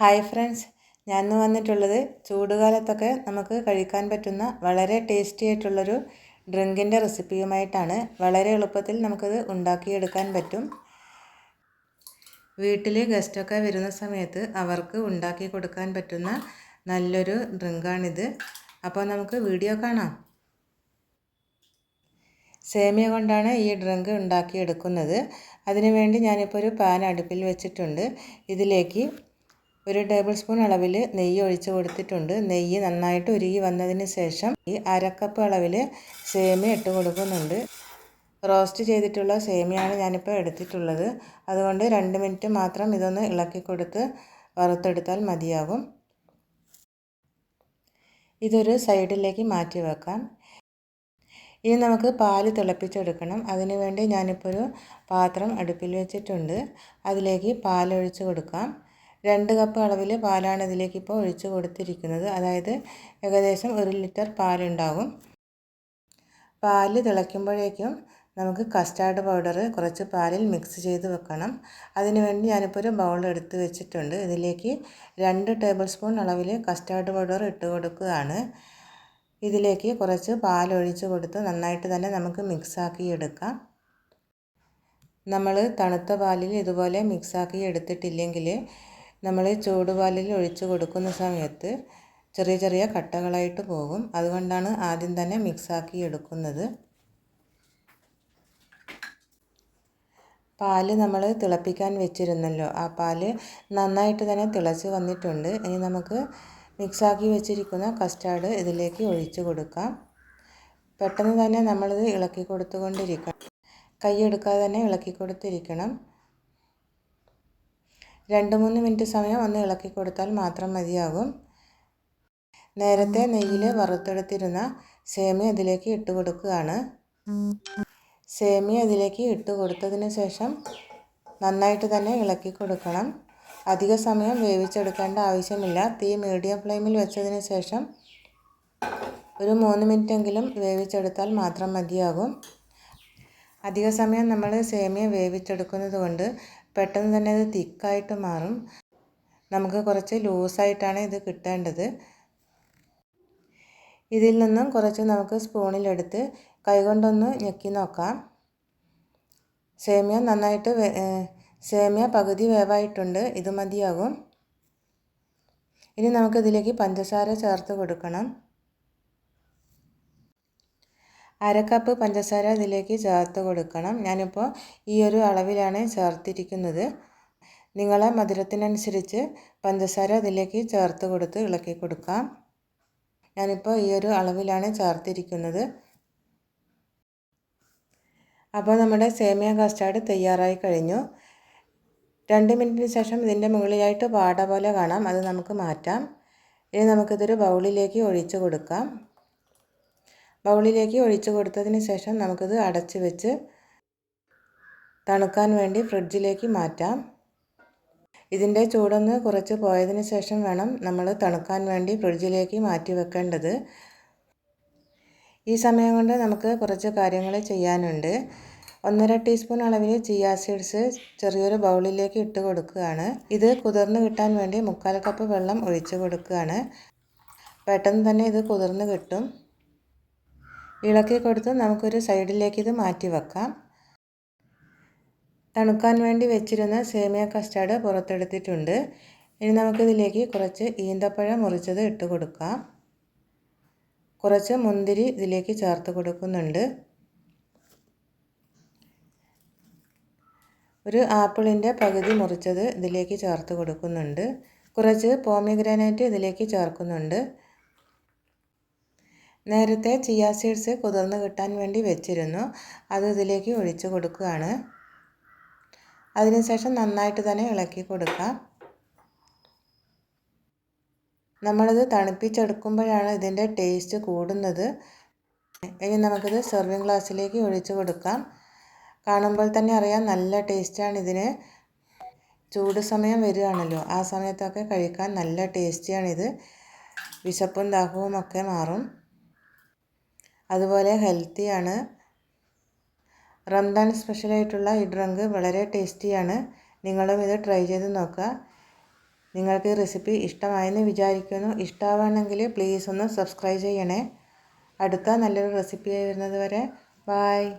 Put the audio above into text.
Hi friends. ഞാൻ ഇന്ന് വന്നിട്ടുള്ളത് ചൂടുകാലത്തൊക്കെ നമുക്ക് കഴിക്കാൻ പറ്റുന്ന വളരെ ടേസ്റ്റി ആയിട്ടുള്ളൊരു ഡ്രിങ്കിന്റെ റെസിപ്പിയുമായിട്ടാണ്. വളരെ എളുപ്പത്തിൽ നമുക്കത് ഉണ്ടാക്കിയെടുക്കാൻ പറ്റും. വീട്ടിൽ ഗസ്റ്റൊക്കെ വരുന്ന സമയത്ത് അവർക്ക് ഉണ്ടാക്കി കൊടുക്കാൻ പറ്റുന്ന നല്ലൊരു ഡ്രിങ്കാണിത്. അപ്പോൾ നമുക്ക് വീഡിയോ കാണാം. സേമിയ കൊണ്ടാണ് ഈ ഡ്രിങ്ക് ഉണ്ടാക്കിയെടുക്കുന്നത്. അതിനുവേണ്ടി ഞാനിപ്പോൾ ഒരു പാൻ അടുപ്പിൽ വെച്ചിട്ടുണ്ട്. ഇതിലേക്ക് ഒരു ടേബിൾ സ്പൂൺ അളവിൽ നെയ്യ് ഒഴിച്ച് കൊടുത്തിട്ടുണ്ട്. നെയ്യ് നന്നായിട്ട് ഉരുകി വന്നതിന് ശേഷം ഈ അരക്കപ്പ് അളവിൽ സേമിയ ഇട്ട് കൊടുക്കുന്നുണ്ട്. റോസ്റ്റ് ചെയ്തിട്ടുള്ള സേമിയാണ് ഞാനിപ്പോൾ എടുത്തിട്ടുള്ളത്. അതുകൊണ്ട് രണ്ട് മിനിറ്റ് മാത്രം ഇതൊന്ന് ഇളക്കി കൊടുത്ത് വറുത്തെടുത്താൽ മതിയാകും. ഇതൊരു സൈഡിലേക്ക് മാറ്റി വെക്കാം. ഇനി നമുക്ക് പാൽ തിളപ്പിച്ചെടുക്കണം. അതിനുവേണ്ടി ഞാനിപ്പോൾ ഒരു പാത്രം അടുപ്പിൽ വെച്ചിട്ടുണ്ട്. അതിലേക്ക് പാലൊഴിച്ച് കൊടുക്കാം. രണ്ട് കപ്പ് അളവിൽ പാലാണ് ഇതിലേക്ക് ഇപ്പോൾ ഒഴിച്ചു കൊടുത്തിരിക്കുന്നത്. അതായത് ഏകദേശം ഒരു ലിറ്റർ പാലുണ്ടാകും. പാൽ തിളയ്ക്കുമ്പോഴേക്കും നമുക്ക് കസ്റ്റാർഡ് പൗഡർ കുറച്ച് പാലിൽ മിക്സ് ചെയ്ത് വെക്കണം. അതിനുവേണ്ടി ഞാനിപ്പോൾ ഒരു ബൗൾ എടുത്ത് വെച്ചിട്ടുണ്ട്. ഇതിലേക്ക് രണ്ട് ടേബിൾ സ്പൂൺ അളവിൽ കസ്റ്റാർഡ് പൗഡർ ഇട്ട് കൊടുക്കുകയാണ്. ഇതിലേക്ക് കുറച്ച് പാൽ ഒഴിച്ച് കൊടുത്ത് നന്നായിട്ട് തന്നെ നമുക്ക് മിക്സാക്കി എടുക്കാം. നമ്മൾ തണുത്ത പാലിൽ ഇതുപോലെ മിക്സാക്കി എടുത്തിട്ടില്ലെങ്കിൽ നമ്മൾ ചൂടുപാലിൽ ഒഴിച്ച് കൊടുക്കുന്ന സമയത്ത് ചെറിയ ചെറിയ കട്ടകളായിട്ട് പോകും. അതുകൊണ്ടാണ് ആദ്യം തന്നെ മിക്സാക്കി എടുക്കുന്നത്. പാൽ നമ്മൾ തിളപ്പിക്കാൻ വെച്ചിരുന്നല്ലോ. ആ പാൽ നന്നായിട്ട് തന്നെ തിളച്ച് വന്നിട്ടുണ്ട്. ഇനി നമുക്ക് മിക്സാക്കി വെച്ചിരിക്കുന്ന കസ്റ്റാർഡ് ഇതിലേക്ക് ഒഴിച്ച് കൊടുക്കാം. പെട്ടെന്ന് തന്നെ നമ്മളിത് ഇളക്കി കൊടുത്തുകൊണ്ടിരിക്കണം. കൈയെടുക്കാതെ തന്നെ ഇളക്കി കൊടുത്തിരിക്കണം. രണ്ട് മൂന്ന് മിനിറ്റ് സമയം ഒന്ന് ഇളക്കി കൊടുത്താൽ മാത്രം മതിയാകും. നേരത്തെ നെയ്യിൽ വറുത്തെടുത്തിരുന്ന സേമിയ അതിലേക്ക് ഇട്ട് കൊടുക്കുകയാണ്. സേമിയ അതിലേക്ക് ഇട്ട് കൊടുത്തതിന് ശേഷം നന്നായിട്ട് തന്നെ ഇളക്കി കൊടുക്കണം. അധിക സമയം വേവിച്ചെടുക്കേണ്ട ആവശ്യമില്ല. തീ മീഡിയം ഫ്ലെയിമിൽ വെച്ചതിന് ശേഷം ഒരു മൂന്ന് മിനിറ്റെങ്കിലും വേവിച്ചെടുത്താൽ മാത്രം മതിയാകും. അധിക സമയം നമ്മൾ സേമിയ വേവിച്ചെടുക്കുന്നത് കൊണ്ട് പെട്ടെന്ന് തന്നെ ഇത് തിക്കായിട്ട് മാറും. നമുക്ക് കുറച്ച് ലൂസായിട്ടാണ് ഇത് കിട്ടേണ്ടത്. ഇതിൽ നിന്നും കുറച്ച് നമുക്ക് സ്പൂണിലെടുത്ത് കൈകൊണ്ടൊന്ന് ഞെക്കി നോക്കാം. സേമിയ നന്നായിട്ട് സേമിയ പകുതി വേവായിട്ടുണ്ട്. ഇത് മതിയാകും. ഇനി നമുക്കിതിലേക്ക് പഞ്ചസാര ചേർത്ത് കൊടുക്കണം. അര കപ്പ് പഞ്ചസാര ഇതിലേക്ക് ചേർത്ത് കൊടുക്കണം. ഞാനിപ്പോൾ ഈ ഒരു അളവിലാണ് ചേർത്തിരിക്കുന്നത്. നിങ്ങളെ മധുരത്തിനനുസരിച്ച് പഞ്ചസാര ഇതിലേക്ക് ചേർത്ത് കൊടുത്ത് ഇളക്കി കൊടുക്കാം. ഞാനിപ്പോൾ ഈ ഒരു അളവിലാണ് ചേർത്തിരിക്കുന്നത്. അപ്പോൾ നമ്മുടെ സേമിയ കസ്റ്റാർഡ് തയ്യാറായി കഴിഞ്ഞു. രണ്ട് മിനിറ്റിന് ശേഷം ഇതിന്റെ മുകളിലായിട്ട് പാട പോലെ കാണാം. അത് നമുക്ക് മാറ്റാം. ഇനി നമുക്കിതൊരു ബൗളിലേക്ക് ഒഴിച്ച് കൊടുക്കാം. ബൗളിലേക്ക് ഒഴിച്ചു കൊടുത്തതിന് ശേഷം നമുക്കിത് അടച്ചു വെച്ച് തണുക്കാൻ വേണ്ടി ഫ്രിഡ്ജിലേക്ക് മാറ്റാം. ഇതിന്റെ ചൂടൊന്ന് കുറച്ച് പോയതിന് ശേഷം വേണം നമ്മൾ തണുക്കാൻ വേണ്ടി ഫ്രിഡ്ജിലേക്ക് മാറ്റി വെക്കേണ്ടത്. ഈ സമയം കൊണ്ട് നമുക്ക് കുറച്ച് കാര്യങ്ങൾ ചെയ്യാനുണ്ട്. ഒന്നര ടീസ്പൂൺ അളവിൽ ചിയാ സീഡ്സ് ചെറിയൊരു ബൗളിലേക്ക് ഇട്ട് കൊടുക്കുകയാണ്. ഇത് കുതിർന്ന് കിട്ടാൻ വേണ്ടി മുക്കാൽ കപ്പ് വെള്ളം ഒഴിച്ച് കൊടുക്കുകയാണ്. പെട്ടെന്ന് തന്നെ ഇത് കുതിർന്ന് കിട്ടും. ഇളക്കി കൊടുത്ത് നമുക്കൊരു സൈഡിലേക്ക് ഇത് മാറ്റി വെക്കാം. തണുക്കാൻ വേണ്ടി വെച്ചിരുന്ന സേമിയ കസ്റ്റാർഡ് പുറത്തെടുത്തിട്ടുണ്ട്. ഇനി നമുക്കിതിലേക്ക് കുറച്ച് ഈന്തപ്പഴം മുറിച്ചത് ഇട്ട് കൊടുക്കാം. കുറച്ച് മുന്തിരി ഇതിലേക്ക് ചേർത്ത് കൊടുക്കുന്നുണ്ട്. ഒരു ആപ്പിളിന്റെ പകുതി മുറിച്ചത് ഇതിലേക്ക് ചേർത്ത് കൊടുക്കുന്നുണ്ട്. കുറച്ച് പോമിഗ്രാനൈറ്റ് ഇതിലേക്ക് ചേർക്കുന്നുണ്ട്. നേരത്തെ ചിയ സീഡ്സ് കുതിർന്ന് കിട്ടാൻ വേണ്ടി വെച്ചിരുന്നു. അത് ഇതിലേക്ക് ഒഴിച്ചു കൊടുക്കുകയാണ്. അതിനുശേഷം നന്നായിട്ട് തന്നെ ഇളക്കി കൊടുക്കാം. നമ്മളിത് തണുപ്പിച്ചെടുക്കുമ്പോഴാണ് ഇതിന്റെ ടേസ്റ്റ് കൂടുന്നത്. ഇനി നമുക്കിത് സെർവിങ് ഗ്ലാസ്സിലേക്ക് ഒഴിച്ചു കൊടുക്കാം. കാണുമ്പോൾ തന്നെ അറിയാം നല്ല ടേസ്റ്റാണ് ഇതിന്. ചൂട് സമയം വരികയാണല്ലോ ആ സമയത്തൊക്കെ കഴിക്കാൻ നല്ല ടേസ്റ്റിയാണിത് വിശപ്പും ദാഹവും ഒക്കെ മാറും. അതുപോലെ ഹെൽത്തിയാണ് റംദാൻ സ്പെഷ്യലായിട്ടുള്ള ഈ ഡ്രങ്ക് വളരെ ടേസ്റ്റിയാണ് നിങ്ങളും ഇത് ട്രൈ ചെയ്ത് നോക്കുക. നിങ്ങൾക്ക് ഈ റെസിപ്പി ഇഷ്ടമായെന്ന് വിചാരിക്കുന്നു. ഇഷ്ടമാണെങ്കിൽ പ്ലീസ് ഒന്ന് സബ്സ്ക്രൈബ് ചെയ്യണേ. അടുത്ത നല്ലൊരു റെസിപ്പി വരുന്നത് വരെ ബായ്